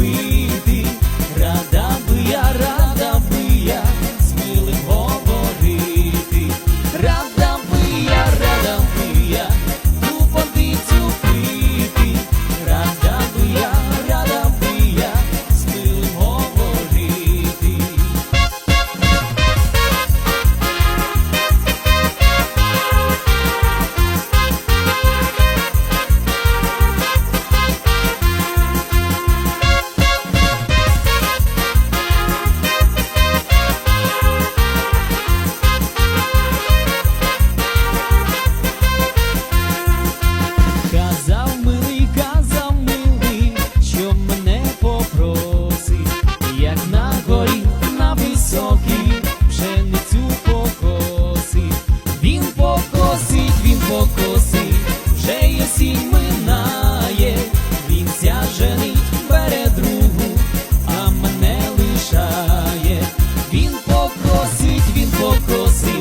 we покоси, вже єсінь минає, він женить бере другу, а мене лишає, він покосить, він покосить.